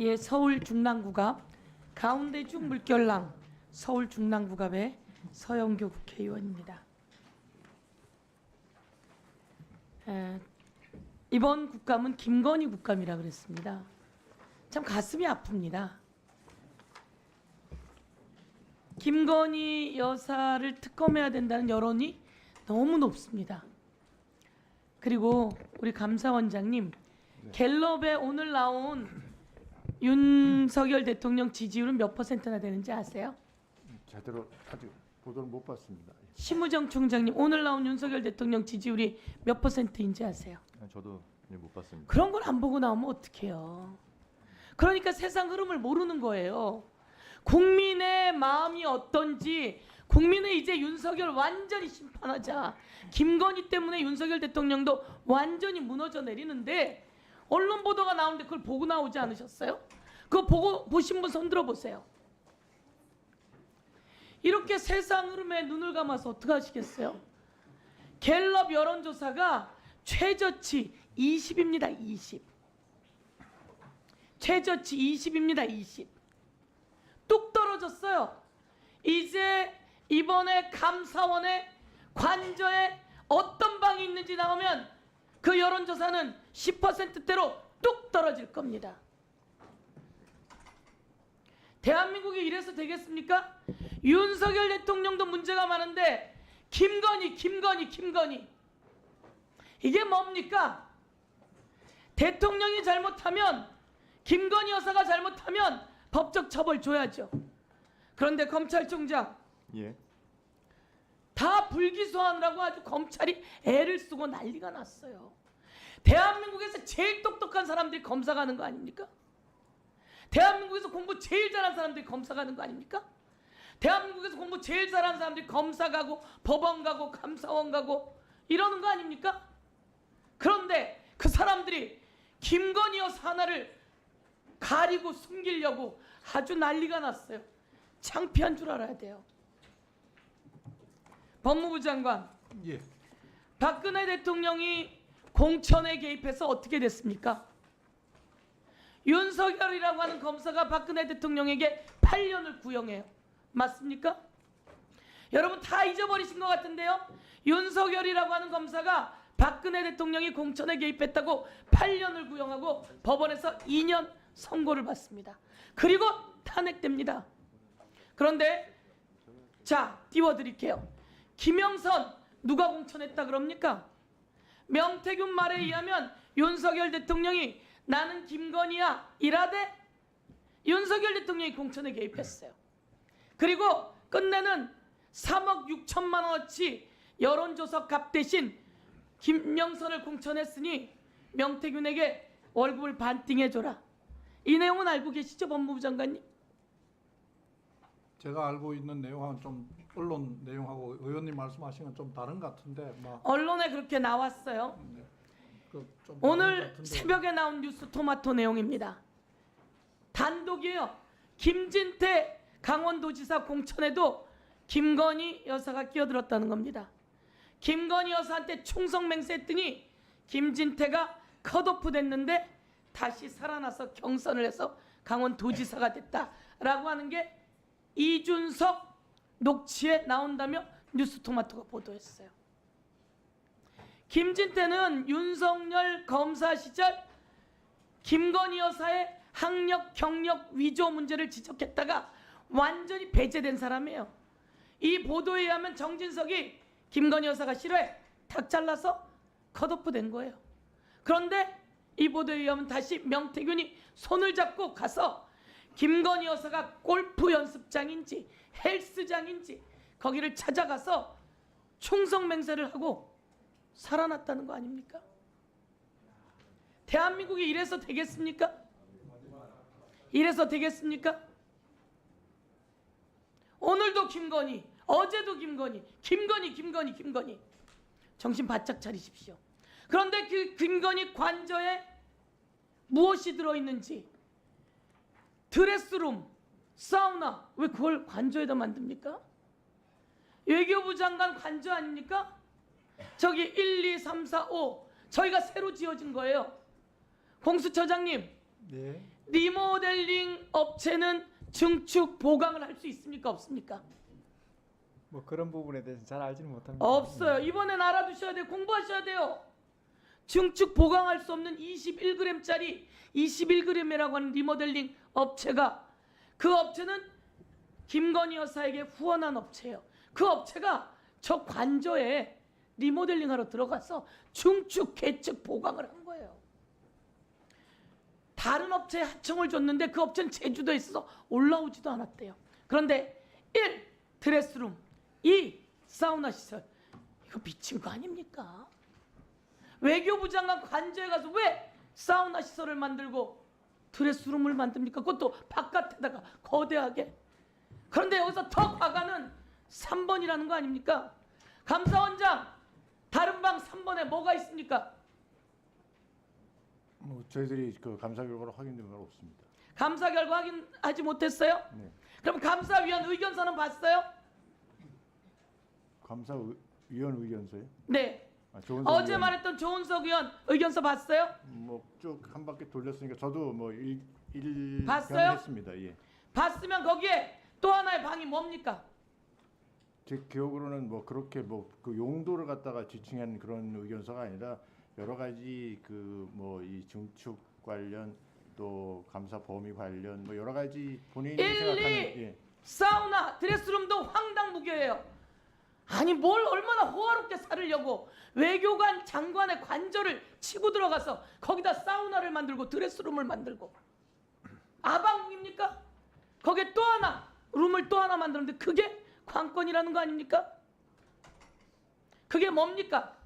예, 서울 중랑구갑 가운데 중 물결랑 서울 중랑구갑의 서영교 국회의원입니다. 에, 이번 국감은 김건희 국감이라 그랬습니다. 참 가슴이 아픕니다. 김건희 여사를 특검해야 된다는 여론이 너무 높습니다. 그리고 우리 감사원장님 갤럽에 오늘 나온 윤석열 대통령 지지율은 몇 퍼센트나 되는지 아세요? 제대로 아직 보도를 못 봤습니다. 심우정 총장님 오늘 나온 윤석열 대통령 지지율이 몇 퍼센트인지 아세요? 아, 저도 네, 못 봤습니다. 그런 걸 안 보고 나오면 어떡해요. 그러니까 세상 흐름을 모르는 거예요. 국민의 마음이 어떤지 국민은 이제 윤석열 완전히 심판하자. 김건희 때문에 윤석열 대통령도 완전히 무너져 내리는데 언론 보도가 나오는데 그걸 보고 나오지 않으셨어요? 그거 보고 보신 분 손 들어 보세요. 이렇게 세상 흐름에 눈을 감아서 어떻게 하시겠어요? 갤럽 여론조사가 최저치 20입니다. 20. 최저치 20입니다. 20. 뚝 떨어졌어요. 이제 이번에 감사원의 관저에 어떤 방이 있는지 나오면 그 여론조사는 10%대로 뚝 떨어질 겁니다. 대한민국이 이래서 되겠습니까? 윤석열 대통령도 문제가 많은데 김건희, 김건희, 김건희 이게 뭡니까? 대통령이 잘못하면 김건희 여사가 잘못하면 법적 처벌 줘야죠. 그런데 검찰총장 예. 다 불기소하느라고 아주 검찰이 애를 쓰고 난리가 났어요. 대한민국에서 제일 똑똑한 사람들이 검사 가는 거 아닙니까? 대한민국에서 공부 제일 잘하는 사람들이 검사 가는 거 아닙니까? 대한민국에서 공부 제일 잘하는 사람들이 검사 가고 법원 가고 감사원 가고 이러는 거 아닙니까? 그런데 그 사람들이 김건희 여사 하나를 가리고 숨기려고 아주 난리가 났어요. 창피한 줄 알아야 돼요. 법무부 장관 예. 박근혜 대통령이 공천에 개입해서 어떻게 됐습니까? 윤석열이라고 하는 검사가 박근혜 대통령에게 8년을 구형해요. 맞습니까? 여러분 다 잊어버리신 것 같은데요. 윤석열이라고 하는 검사가 박근혜 대통령이 공천에 개입했다고 8년을 구형하고 법원에서 2년 선고를 받습니다. 그리고 탄핵됩니다. 그런데 자 띄워드릴게요. 김영선 누가 공천했다 그럽니까? 명태균 말에 의하면 윤석열 대통령이 나는 김건희야 이라되 윤석열 대통령이 공천에 개입했어요. 그리고 끝내는 3억 6천만 원어치 여론조사 값 대신 김영선을 공천했으니 명태균에게 월급을 반띵해줘라. 이 내용은 알고 계시죠 법무부 장관님? 제가 알고 있는 내용하고는 좀 언론 내용하고 의원님 말씀하신 건 좀 다른 것 같은데 뭐 언론에 그렇게 나왔어요. 그좀 오늘 새벽에 나온 뉴스 토마토 내용입니다. 단독이에요. 김진태 강원도지사 공천에도 김건희 여사가 끼어들었다는 겁니다. 김건희 여사한테 충성 맹세했더니 김진태가 컷오프 됐는데 다시 살아나서 경선을 해서 강원도지사가 됐다라고 하는 게 이준석 녹취에 나온다며 뉴스토마토가 보도했어요. 김진태는 윤석열 검사 시절 김건희 여사의 학력 경력 위조 문제를 지적했다가 완전히 배제된 사람이에요. 이 보도에 의하면 정진석이 김건희 여사가 싫어해 탁 잘라서 컷오프 된 거예요. 그런데 이 보도에 의하면 다시 명태균이 손을 잡고 가서 김건희 여사가 골프 연습장인지 헬스장인지 거기를 찾아가서 충성 맹세를 하고 살아났다는 거 아닙니까? 대한민국이 이래서 되겠습니까? 이래서 되겠습니까? 오늘도 김건희, 어제도 김건희, 김건희, 김건희, 김건희. 정신 바짝 차리십시오. 그런데 그 김건희 관저에 무엇이 들어있는지 드레스룸, 사우나 왜 그걸 관저에다 만듭니까? 외교부 장관 관저 아닙니까? 저기 1, 2, 3, 4, 5 저희가 새로 지어진 거예요. 공수처장님 네. 리모델링 업체는 증축 보강을 할 수 있습니까 없습니까? 뭐 그런 부분에 대해서 잘 알지는 못합니다. 없어요. 이번엔 알아두셔야 돼요. 공부하셔야 돼요. 증축 보강할 수 없는 21g짜리 21g이라고 하는 리모델링 업체가 그 업체는 김건희 여사에게 후원한 업체예요. 그 업체가 저 관저에 리모델링하러 들어가서 중축 개측 보강을 한 거예요. 다른 업체에 하청을 줬는데 그 업체는 제주도에 있어서 올라오지도 않았대요. 그런데 1. 드레스룸 2. 사우나 시설 이거 미친 거 아닙니까? 외교부 장관 관저에 가서 왜 사우나 시설을 만들고 드레스룸을 만듭니까? 그것도 바깥에다가 거대하게 그런데 여기서 더 과가는 3번이라는 거 아닙니까? 감사원장 다른 방 3번에 뭐가 있습니까? 뭐 저희들이 그 감사 결과로 확인된 건 없습니다. 감사 결과 확인하지 못했어요? 네. 그럼 감사위원 의견서는 봤어요? 감사위원 의견서요? 네. 아, 좋은 어제 말했던 조은석 의원 의견서 봤어요? 뭐쭉 한 바퀴 돌렸으니까 저도 뭐일일 봤어요? 했습니다. 예. 봤으면 거기에 또 하나의 방이 뭡니까? 제 기억으로는 뭐 그렇게 뭐 그 용도를 갖다가 지칭한 그런 의견서가 아니라 여러 가지 그 뭐 이 증축 관련 또 감사 범위 관련 뭐 여러 가지 본인이 일, 생각하는 이. 예. 사우나, 드레스룸도 황당무계예요. 아니 뭘 얼마나 호화롭게 살으려고 외교관 장관의 관절을 치고 들어가서 거기다 사우나를 만들고 드레스룸을 만들고 아방입니까? 거기에 또 하나 룸을 또 하나 만드는데 그게 관건이라는 거 아닙니까? 그게 뭡니까?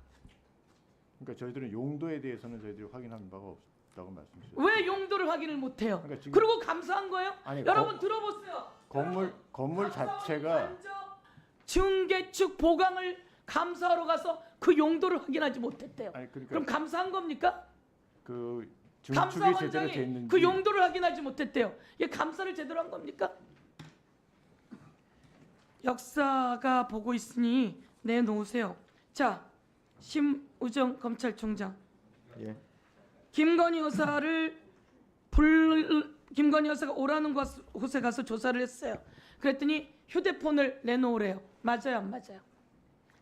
그러니까 저희들은 용도에 대해서는 저희들이 확인한 바가 없다고 말씀드렸죠. 왜 용도를 확인을 못해요? 그러니까 지금- 그리고 감사한 거예요? 아니, 여러분 들어보세요. 건물 건물 자체가 중개축 보강을 감사하러 가서 그 용도를 확인하지 못했대요. 아니 그러니까 그럼 감사한 겁니까? 그 증축이 제대로 돼 감사원장이 있는지 그 용도를 확인하지 못했대요. 이게 감사를 제대로 한 겁니까? 역사가 보고 있으니 내놓으세요. 자, 심우정 검찰총장. 예. 김건희 여사를 불 김건희 여사가 오라는 곳- 곳에 가서 조사를 했어요. 그랬더니 휴대폰을 내놓으래요. 맞아요, 안 맞아요?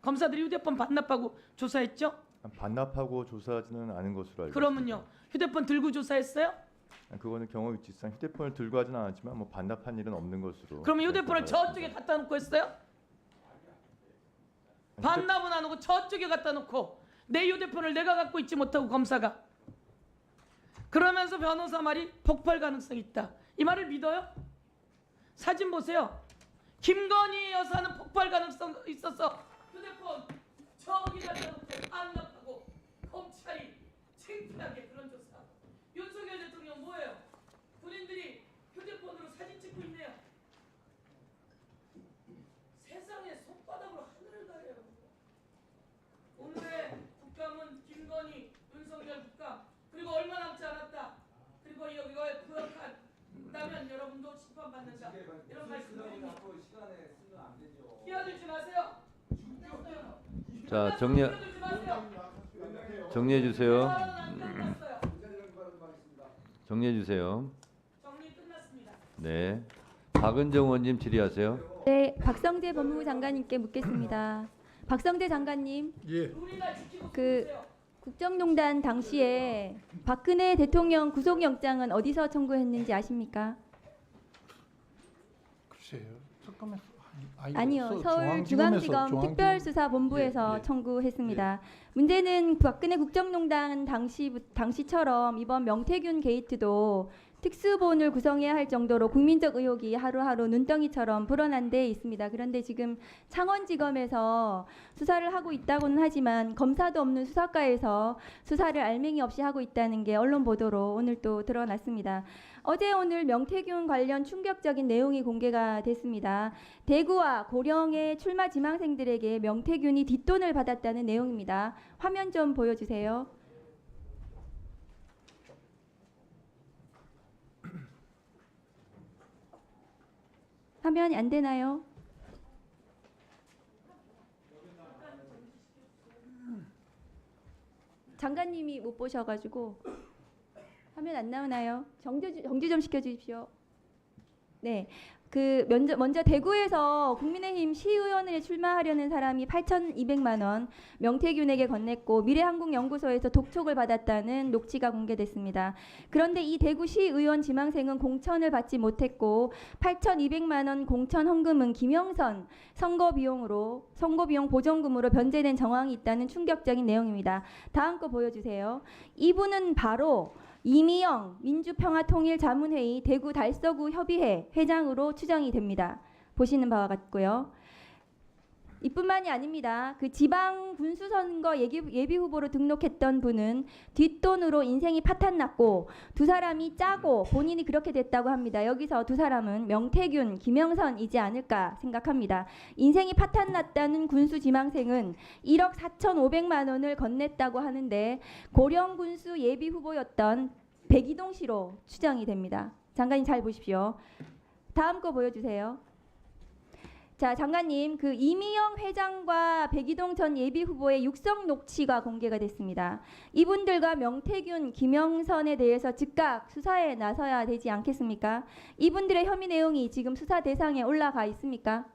검사들이 휴대폰 반납하고 조사했죠? 반납하고 조사하지는 않은 것으로 알고 그러면요, 휴대폰 들고 조사했어요? 그거는 경우 위치상 휴대폰을 들고 하지는 않았지만 뭐 반납한 일은 없는 것으로. 그러면 휴대폰을. 저쪽에 갖다 놓고 했어요? 반납은 안 하고 저쪽에 갖다 놓고 내 휴대폰을 내가 갖고 있지 못하고 검사가 그러면서 변호사 말이 폭발 가능성이 있다. 이 말을 믿어요? 사진 보세요. 김건희 여사는 폭발 가능성 있어서 휴대폰 저기 갖다 놓고 반납하고 검찰이 창피하게 그런 조사. 윤석열 대통령 뭐예요? 군인들이 휴대폰으로 사진 찍고 있네요. 세상에 손바닥으로 하늘을 가려요. 오늘의 국감은 김건희, 윤석열 국감 그리고 얼마 남지 않았다. 그리고 여기가 부역한다면 여러분도 이런 말씀 드립니다. 끼어들지 마세요. 자 정리 끼어들지 마세요. 정리해 주세요. 발언은 안 끝났어요. 정리해 주세요. 정리 끝났습니다. 네. 박은정 의원님 질의하세요. 네, 박성재 법무부 장관님께 묻겠습니다. 박성재 장관님, 예. 지키고 그- 있어요. 국정농단 당시에 박근혜 대통령 구속영장은 어디서 청구했는지 아십니까? 글쎄요. 잠깐만. 아니, 아니요, 서- 서울 중앙지검 특별수사본부에서 예, 예. 청구했습니다. 문제는 박근혜 국정농단 당시 당시처럼 이번 명태균 게이트도 특수본을 구성해야 할 정도로 국민적 의혹이 하루하루 눈덩이처럼 불어난 데 있습니다. 그런데 지금 창원지검에서 수사를 하고 있다고는 하지만 검사도 없는 수사과에서 수사를 알맹이 없이 하고 있다는 게 언론 보도로 오늘 또 드러났습니다. 어제 오늘 명태균 관련 충격적인 내용이 공개가 됐습니다. 대구와 고령의 출마 지망생들에게 명태균이 뒷돈을 받았다는 내용입니다. 화면 좀 보여주세요. 화면이 안 되나요? 장관님이 못 보셔가지고 화면 안 나오나요? 정지 정지 좀 시켜 주십시오. 네. 그 먼저 먼저 대구에서 국민의힘 시의원을 출마하려는 사람이 8,200만 원 명태균에게 건넸고 미래한국연구소에서 독촉을 받았다는 녹취가 공개됐습니다. 그런데 이 대구 시의원 지망생은 공천을 받지 못했고 8,200만 원 공천 헌금은 김영선 선거 비용으로 선거 비용 보전금으로 변제된 정황이 있다는 충격적인 내용입니다. 다음 거 보여주세요. 이분은 바로 이미영 민주평화통일자문회의 대구 달서구 협의회 회장으로 추정이 됩니다. 보시는 바와 같고요. 이뿐만이 아닙니다. 그 지방 군수 선거 예기, 예비 후보로 등록했던 분은 뒷돈으로 인생이 파탄 났고 두 사람이 짜고 본인이 그렇게 됐다고 합니다. 여기서 두 사람은 명태균, 김영선이지 않을까 생각합니다. 인생이 파탄 났다는 군수 지망생은 1억 4,500만 원을 건넸다고 하는데 고령 군수 예비 후보였던 백이동 씨로 추정이 됩니다. 장관님 잘 보십시오. 다음 거 보여주세요. 자, 장관님, 그 이미영 회장과 백이동 전 예비 후보의 육성 녹취가 공개가 됐습니다. 이분들과 명태균, 김영선에 대해서 즉각 수사에 나서야 되지 않겠습니까? 이분들의 혐의 내용이 지금 수사 대상에 올라가 있습니까?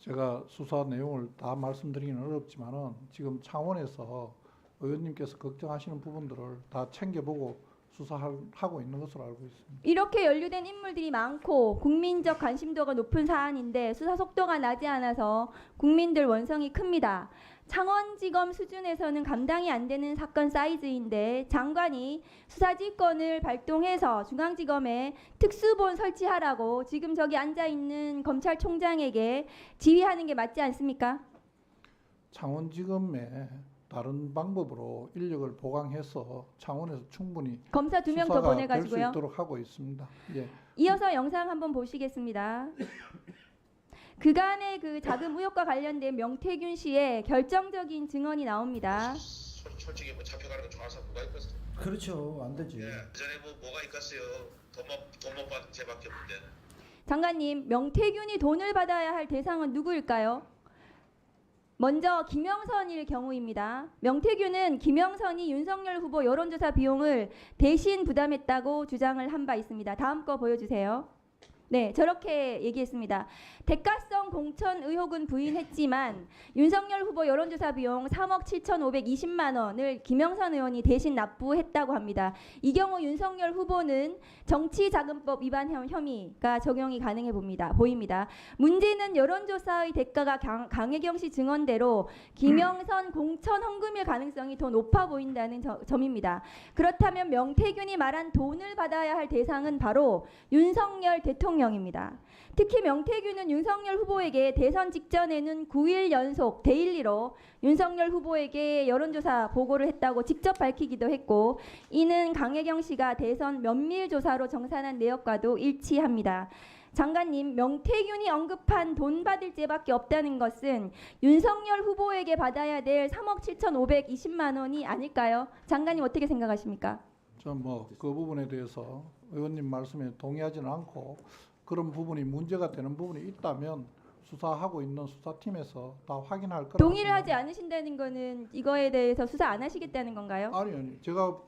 제가 수사 내용을 다 말씀드리기는 어렵지만은 지금 창원에서 의원님께서 걱정하시는 부분들을 다 챙겨보고 수사하고 있는 것으로 알고 있습니다. 이렇게 연루된 인물들이 많고 국민적 관심도가 높은 사안인데 수사 속도가 나지 않아서 국민들 원성이 큽니다. 창원지검 수준에서는 감당이 안 되는 사건 사이즈인데 장관이 수사지휘권을 발동해서 중앙지검에 특수본 설치하라고 지금 저기 앉아 있는 검찰총장에게 지휘하는 게 맞지 않습니까? 창원지검에 다른 방법으로 인력을 보강해서 창원에서 충분히 검사 두 명더될수 보내가지고요. 있도록 하고 있습니다. 예. 이어서 영상 한번 보시겠습니다. 그간의 그 자금 의혹과 관련된 명태균 씨의 결정적인 증언이 나옵니다. 솔- 솔직히 뭐 잡혀가는 거 좋아서 뭐가 있겠어? 그렇죠. 안 되지. 예. 전에 뭐 뭐가 있겠어요? 돈못 돈못 받은 죄밖에 없는데. 장관님, 명태균이 돈을 받아야 할 대상은 누구일까요? 먼저 김영선일 경우입니다. 명태균은 김영선이 윤석열 후보 여론조사 비용을 대신 부담했다고 주장을 한 바 있습니다. 다음 거 보여주세요. 네, 저렇게 얘기했습니다. 대가성 공천 의혹은 부인했지만 윤석열 후보 여론조사 비용 3억 7,520만 원을 김영선 의원이 대신 납부했다고 합니다. 이 경우 윤석열 후보는 정치자금법 위반 혐- 혐의가 적용이 가능해 봅니다. 보입니다. 문제는 여론조사의 대가가 강, 강혜경 씨 증언대로 김영선 공천 헌금일 가능성이 더 높아 보인다는 저- 점입니다. 그렇다면 명태균이 말한 돈을 받아야 할 대상은 바로 윤석열 대통령 입니다. 특히 명태균은 윤석열 후보에게 대선 직전에는 9일 연속 데일리로 윤석열 후보에게 여론조사 보고를 했다고 직접 밝히기도 했고 이는 강혜경 씨가 대선 면밀 조사로 정산한 내역과도 일치합니다. 장관님, 명태균이 언급한 돈 받을 죄밖에 없다는 것은 윤석열 후보에게 받아야 될 3억 7,520만 원이 아닐까요? 장관님 어떻게 생각하십니까? 좀뭐그 부분에 대해서 의원님 말씀에 동의하지는 않고 그런 부분이 문제가 되는 부분이 있다면 수사하고 있는 수사팀에서 다 확인할 거라고 동의를. 하지 않으신다는 거는 이거에 대해서 수사 안 하시겠다는 건가요? 아니 아니 제가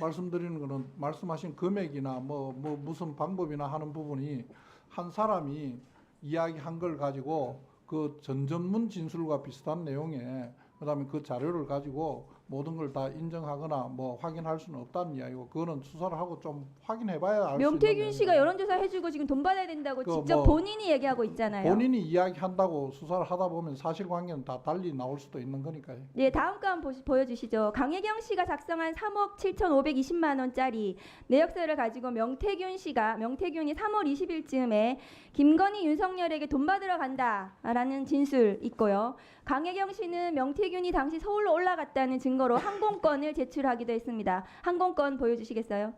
말씀드리는 거는 말씀하신 금액이나 뭐, 뭐 무슨 방법이나 하는 부분이 한 사람이 이야기한 걸 가지고 그 전전문 진술과 비슷한 내용에 그다음에 그 자료를 가지고 모든 걸 다 인정하거나 뭐 확인할 수는 없다는 이야기고 그거는 수사를 하고 좀 확인해 봐야 알수 있는 명태균 씨가. 여론조사 해주고 지금 돈 받아야 된다고 그 직접 뭐 본인이 얘기하고 있잖아요. 본인이 이야기한다고 수사를 하다 보면 사실관계는 다 달리 나올 수도 있는 거니까요. 예, 다음 거 한번 보시, 보여주시죠. 강혜경 씨가 작성한 3억 7,520만 원짜리 내역서를 가지고 명태균 씨가 명태균이 3월 20일쯤에 김건희 윤석열에게 돈 받으러 간다라는 진술 있고요. 강혜경 씨는 명태균이 당시 서울로 올라갔다는 증거로 항공권을 제출하기도 했습니다. 항공권 보여주시겠어요?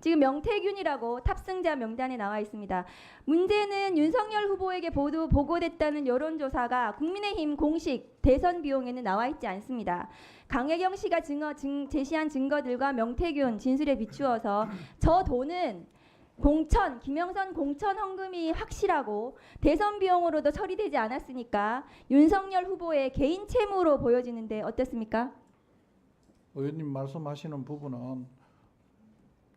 지금 명태균이라고 탑승자 명단에 나와 있습니다. 문제는 윤석열 후보에게 보도 보고됐다는 여론조사가 국민의힘 공식 대선 비용에는 나와 있지 않습니다. 강혜경 씨가 증거, 증, 제시한 증거들과 명태균 진술에 비추어서 저 돈은 공천 김영선 공천 헌금이 확실하고 대선 비용으로도 처리되지 않았으니까 윤석열 후보의 개인 채무로 보여지는데 어떻습니까? 의원님 말씀하시는 부분은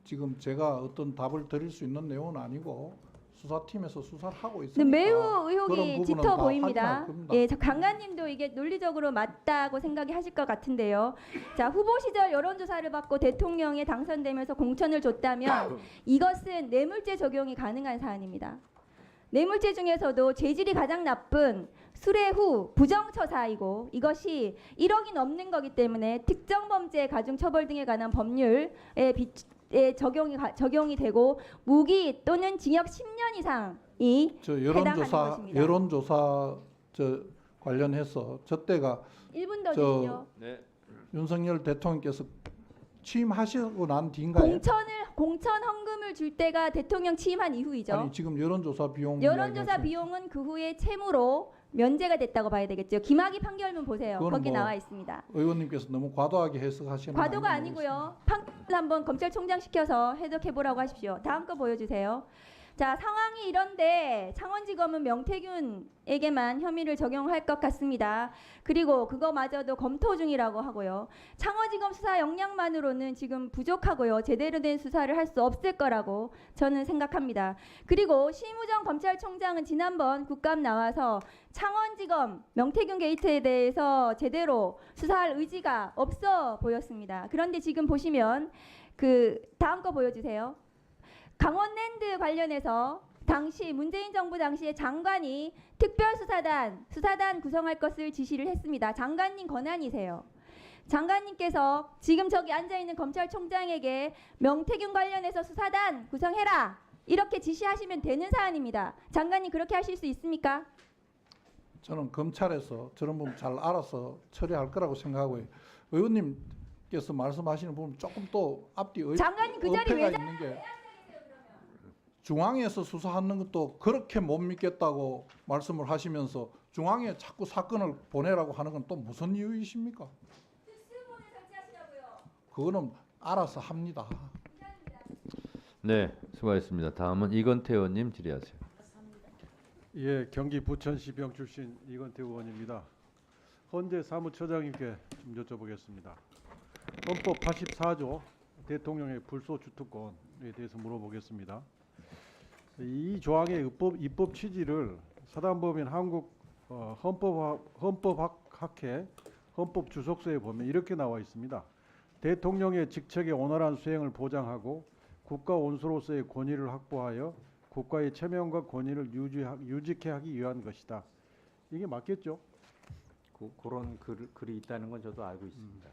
지금 제가 어떤 답을 드릴 수 있는 내용은 아니고 수사팀에서 수사를 하고 있으니까 매우 의혹이 짙어 다 보입니다. 예, 저 강관님도 이게 논리적으로 맞다고 생각이 하실 것 같은데요. 자, 후보 시절 여론조사를 받고 대통령에 당선되면서 공천을 줬다면 이것은 뇌물죄 적용이 가능한 사안입니다. 뇌물죄 중에서도 죄질이 가장 나쁜 수뢰 후 부정처사이고 이것이 1억이 넘는 거기 때문에 특정 범죄 가중 처벌 등에 관한 법률에 비, 에 적용이 가- 적용이 되고 무기 또는 징역 10년 이상이 저 해당하는 여론조사 것입니다. 여론조사 저 관련해서 저 때가 1분 더 저- 주시죠. 네. 윤석열 대통령께서 취임하시고 난 뒤인가요? 공천을 공천 헌금을 줄 때가 대통령 취임한 이후이죠. 아니 지금 여론조사 비용 여론조사 이야기하시는- 비용은 그 후에 채무로 면제가 됐다고 봐야 되겠죠. 김학의 판결문 보세요. 거기 뭐 나와 있습니다. 의원님께서 너무 과도하게 해석하시는 거 과도가 아니고요. 판결을 한번 검찰총장 시켜서 해석해 보라고 하십시오. 다음 거 보여주세요. 자 상황이 이런데 창원지검은 명태균에게만 혐의를 적용할 것 같습니다. 그리고 그거마저도 검토 중이라고 하고요. 창원지검 수사 역량만으로는 지금 부족하고요. 제대로 된 수사를 할 수 없을 거라고 저는 생각합니다. 그리고 심우정 검찰총장은 지난번 국감 나와서 창원지검 명태균 게이트에 대해서 제대로 수사할 의지가 없어 보였습니다. 그런데 지금 보시면 그 다음 거 보여주세요. 강원랜드 관련해서 당시 문재인 정부 당시에 장관이 특별수사단 수사단 구성할 것을 지시를 했습니다. 장관님 권한이세요. 장관님께서 지금 저기 앉아 있는 검찰총장에게 명태균 관련해서 수사단 구성해라 이렇게 지시하시면 되는 사안입니다. 장관님 그렇게 하실 수 있습니까? 저는 검찰에서 저런 부분 잘 알아서 처리할 거라고 생각하고요. 의원님께서 말씀하시는 부분 조금 또 앞뒤 의, 장관님 그 자리 왜 있는 게 중앙에서 수사하는 것도 그렇게 못 믿겠다고 말씀을 하시면서 중앙에 자꾸 사건을 보내라고 하는 건 또 무슨 이유이십니까? 그거는 알아서 합니다. 네, 수고하셨습니다. 다음은 이건태 의원님 질의하세요. 예, 경기 부천 시병 출신 이건태 의원입니다. 헌재 사무처장님께 좀 여쭤보겠습니다. 헌법 84조 대통령의 불소 주특권에 대해서 물어보겠습니다. 이 조항의 입법, 입법 취지를 사단법인 한국 어, 헌법학, 헌법학회 헌법 주석서에 보면 이렇게 나와 있습니다. 대통령의 직책의 온활한 수행을 보장하고 국가 원수로서의 권위를 확보하여 국가의 체면과 권위를 유지하, 유지케 하기 위한 것이다. 이게 맞겠죠? 그, 그런 글, 글이 있다는 건 저도 알고 있습니다.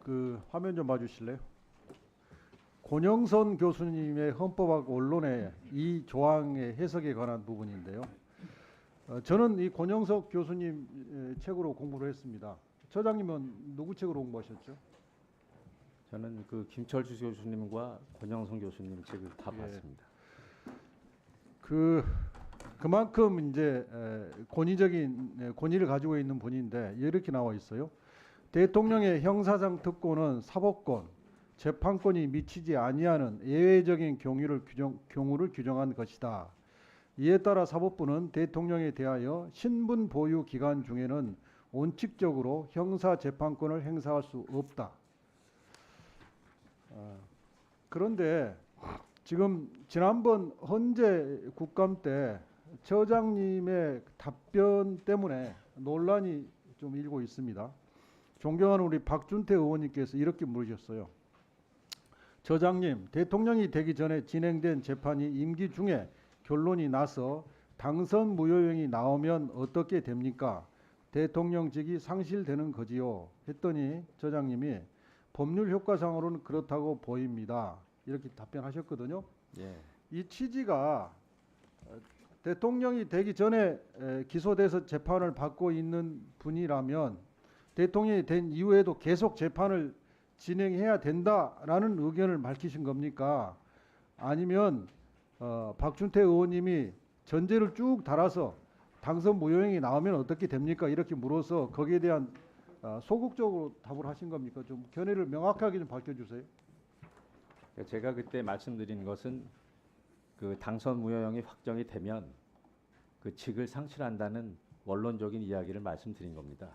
그 화면 좀 봐주실래요? 권영선 교수님의 헌법학 원론의 이 조항의 해석에 관한 부분인데요. 어, 저는 이 권영석 교수님 의 책으로 공부를 했습니다. 처장님은 누구 책으로 공부하셨죠? 저는 그 김철수 교수님과 권영선 교수님 책을 다 예. 봤습니다. 그 그만큼 이제 에, 권위적인 에, 권위를 가지고 있는 분인데 이렇게 나와 있어요. 대통령의 형사상 특권은 사법권, 재판권이 미치지 아니하는 예외적인 경우를 규정 경우를 규정한 것이다. 이에 따라 사법부는 대통령에 대하여 신분 보유 기간 중에는 원칙적으로 형사 재판권을 행사할 수 없다. 아, 그런데 지금 지난번 헌재 국감 때 처장님의 답변 때문에 논란이 좀 일고 있습니다. 존경하는 우리 박준태 의원님께서 이렇게 물으셨어요. 처장님, 대통령이 되기 전에 진행된 재판이 임기 중에 결론이 나서 당선 무효형이 나오면 어떻게 됩니까? 대통령직이 상실되는 거지요. 했더니 처장님이 법률 효과상으로는 그렇다고 보입니다. 이렇게 답변하셨거든요. 예. 이 취지가 어, 대통령이 되기 전에 에, 기소돼서 재판을 받고 있는 분이라면 대통령이 된 이후에도 계속 재판을 진행해야 된다라는 의견을 밝히신 겁니까? 아니면 어, 박준태 의원님이 전제를 쭉 달아서 당선 무효형이 나오면 어떻게 됩니까? 이렇게 물어서 거기에 대한 어, 소극적으로 답을 하신 겁니까? 좀 견해를 명확하게 좀 밝혀주세요. 제가 그때 말씀드린 것은 그 당선 무효형이 확정이 되면 그 직을 상실한다는 원론적인 이야기를 말씀드린 겁니다.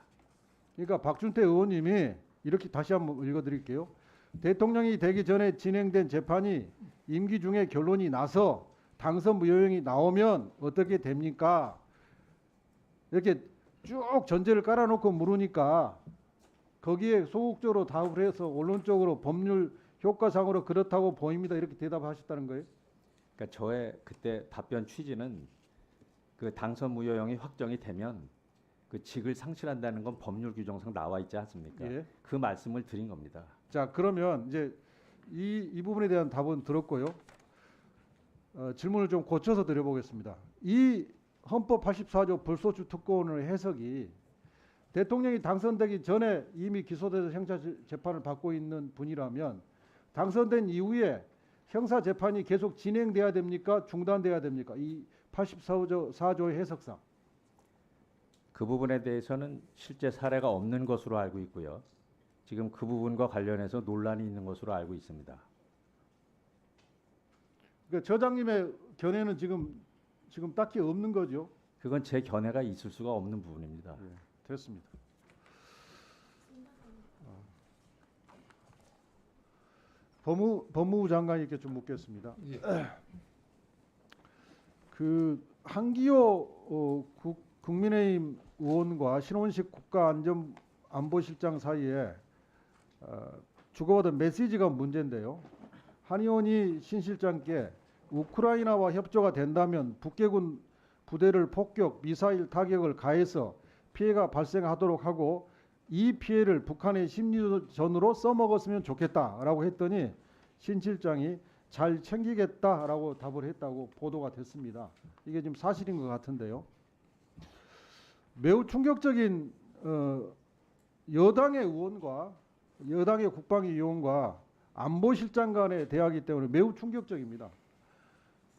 그러니까 박준태 의원님이 이렇게 다시 한번 읽어드릴게요. 대통령이 되기 전에 진행된 재판이 임기 중에 결론이 나서 당선 무효형이 나오면 어떻게 됩니까? 이렇게 쭉 전제를 깔아놓고 물으니까 거기에 소극적으로 답을 해서 원론적으로 법률 효과상으로 그렇다고 보입니다. 이렇게 대답하셨다는 거예요. 그러니까 저의 그때 답변 취지는 그 당선 무효형이 확정이 되면 그 직을 상실한다는 건 법률 규정상 나와 있지 않습니까? 예. 그 말씀을 드린 겁니다. 자 그러면 이제 이, 이 부분에 대한 답은 들었고요. 어, 질문을 좀 고쳐서 드려보겠습니다. 이 헌법 84조 불소추 특권의 해석이 대통령이 당선되기 전에 이미 기소돼서 형사 재- 재판을 받고 있는 분이라면 당선된 이후에 형사 재판이 계속 진행돼야 됩니까? 중단돼야 됩니까? 이 84조 4조의 해석상. 그 부분에 대해서는 실제 사례가 없는 것으로 알고 있고요. 지금 그 부분과 관련해서 논란이 있는 것으로 알고 있습니다. 그러니까 저장님의 견해는 지금 지금 딱히 없는 거죠. 그건 제 견해가 있을 수가 없는 부분입니다. 됐습니다. 어. 법무 법무부 장관님께 좀 묻겠습니다. 예. 그 한기호 어, 국, 국민의힘 의원과 신원식 국가안전안보실장 사이에 어, 주고받은 메시지가 문제인데요. 한 의원이 신 실장께 우크라이나와 협조가 된다면 북계군 부대를 폭격, 미사일 타격을 가해서 피해가 발생하도록 하고 이 피해를 북한의 심리전으로 써먹었으면 좋겠다라고 했더니 신 실장이 잘 챙기겠다라고 답을 했다고 보도가 됐습니다. 이게 지금 사실인 것 같은데요. 매우 충격적인 어, 여당의 의원과 여당의 국방위 의원과 안보실장 간의 대화이기 때문에 매우 충격적입니다.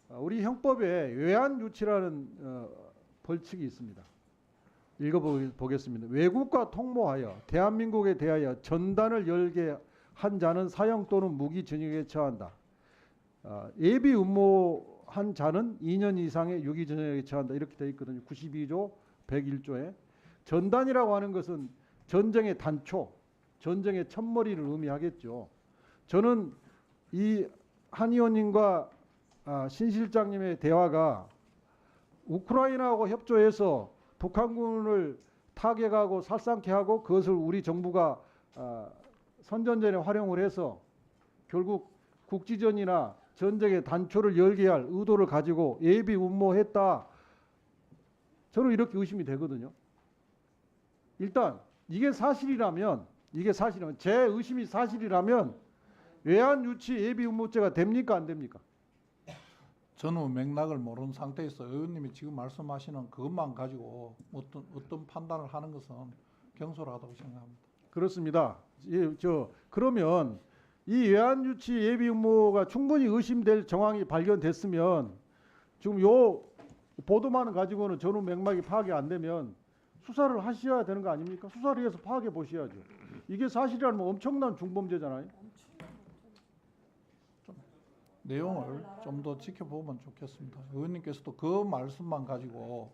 어, 우리 형법에 외환 유치라는 어, 벌칙이 있습니다. 읽어보겠습니다. 외국과 통모하여 대한민국에 대하여 전단을 열게 한 자는 사형 또는 무기 징역에 처한다. 어, 예비 음모한 자는 2년 이상의 유기 징역에 처한다. 이렇게 되어 있거든요. 92조 101조에 전단이라고 하는 것은 전쟁의 단초, 전쟁의 첫머리를 의미하겠죠. 저는 이 한 의원님과 아, 신 실장님의 대화가 우크라이나하고 협조해서 북한군을 타격하고 살상케 하고 그것을 우리 정부가 아, 선전전에 활용을 해서 결국 국지전이나 전쟁의 단초를 열게 할 의도를 가지고 예비 운모했다. 저는 이렇게 의심이 되거든요. 일단 이게 사실이라면 이게 사실이라면 제 의심이 사실이라면 외환 유치 예비 운모죄가 됩니까 안 됩니까? 저는 맥락을 모르는 상태에서 의원님이 지금 말씀하시는 그것만 가지고 어떤 어떤 판단을 하는 것은 경솔하다고 생각합니다. 그렇습니다. 예, 저 그러면 이 외환 유치 예비 음모가 충분히 의심될 정황이 발견됐으면 지금 요 보도만을 가지고는 전후 맥락이 파악이 안 되면 수사를 하셔야 되는 거 아닙니까? 수사를 해서 파악해 보셔야죠. 이게 사실이라면 엄청난 중범죄잖아요. 내용을 좀 더 지켜보면 좋겠습니다. 의원님께서도 그 말씀만 가지고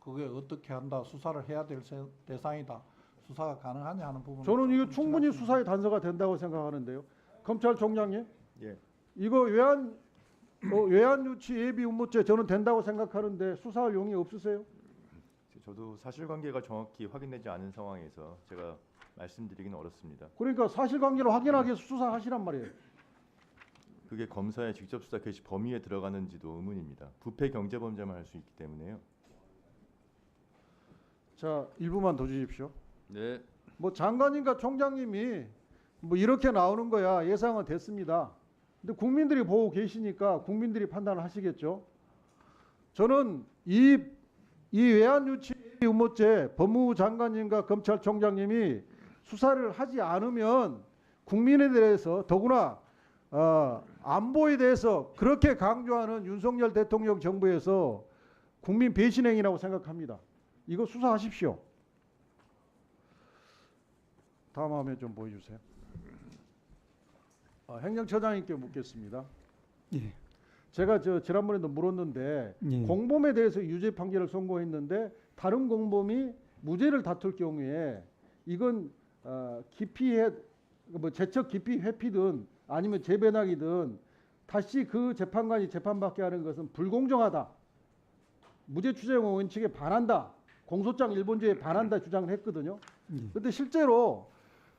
그게 어떻게 한다, 수사를 해야 될 세- 대상이다, 수사가 가능하냐 하는 부분. 저는 이거 충분히 수사의 단서가 된다고 생각하는데요. 검찰총장님, 예. 이거 외환 어, 외환 유치 예비 음모죄 저는 된다고 생각하는데 수사할 용이 없으세요? 저도 사실관계가 정확히 확인되지 않은 상황에서 제가 말씀드리기는 어렵습니다. 그러니까 사실관계를 확인하기 위해서 수사하시란 말이에요. 그게 검사의 직접 수사 개시 범위에 들어가는지도 의문입니다. 부패 경제범죄만 할 수 있기 때문에요. 자, 일부만 더 주십시오. 네. 뭐 장관님과 총장님이 뭐 이렇게 나오는 거야 예상은 됐습니다. 근데 국민들이 보고 계시니까 국민들이 판단을 하시겠죠. 저는 이, 이 외환유치 음모죄 법무부 장관님과 검찰총장님이 수사를 하지 않으면 국민에 대해서 더구나 어, 안보에 대해서 그렇게 강조하는 윤석열 대통령 정부에서 국민 배신행위라고 생각합니다. 이거 수사하십시오. 다음 화면 좀 보여주세요. 아, 행정처장님께 묻겠습니다. 예. 제가 저 지난번에도 물었는데 예. 공범에 대해서 유죄 판결을 선고했는데 다른 공범이 무죄를 다툴 경우에 이건 어, 기피해 뭐 제척 기피 회피든 아니면 재배nak이든 다시 그 재판관이 재판받게 하는 것은 불공정하다. 무죄 추정 원칙에 반한다. 공소장 일본주의에 반한다 주장을 했거든요. 그런데 실제로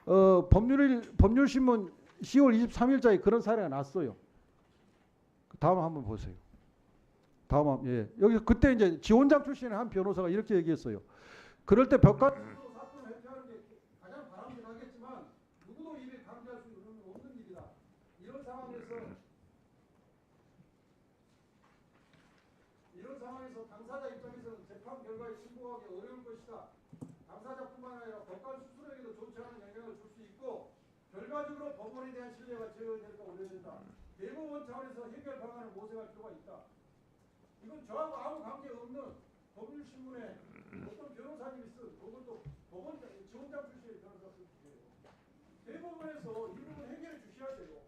어, 법률 법률신문 10월 23일자에 그런 사례가 났어요. 다음 한번 보세요. 다음 한- 예 여기 그때 이제 지원장 출신의 한 변호사가 이렇게 얘기했어요. 그럴 때 벽가 사건을 회피하는 게 가장 바람직하겠지만 누구도 이를 강제할 수 있는 없는 일이다. 이런 상황에서 이런 상황에서 당사자 입장에서는 재판 결과에 신고하기 어려울 것이다. 당사자뿐만 아니라 법관 스스로에게도 좋지 않은 영향을 줄 수 있고 결과적으로 법원에 대한 신뢰가 제어될까 우려된다. 대법원 차원에서 해결 방안을 모색할 필요가 있다. 이건 저하고 아무 관계 없는 법률 신문에 어떤 변호사님이 쓴 그것도 법원 지원장 출신의 변호사 쓴 주제예요. 대법원에서 이 부분 해결해 주셔야 돼요.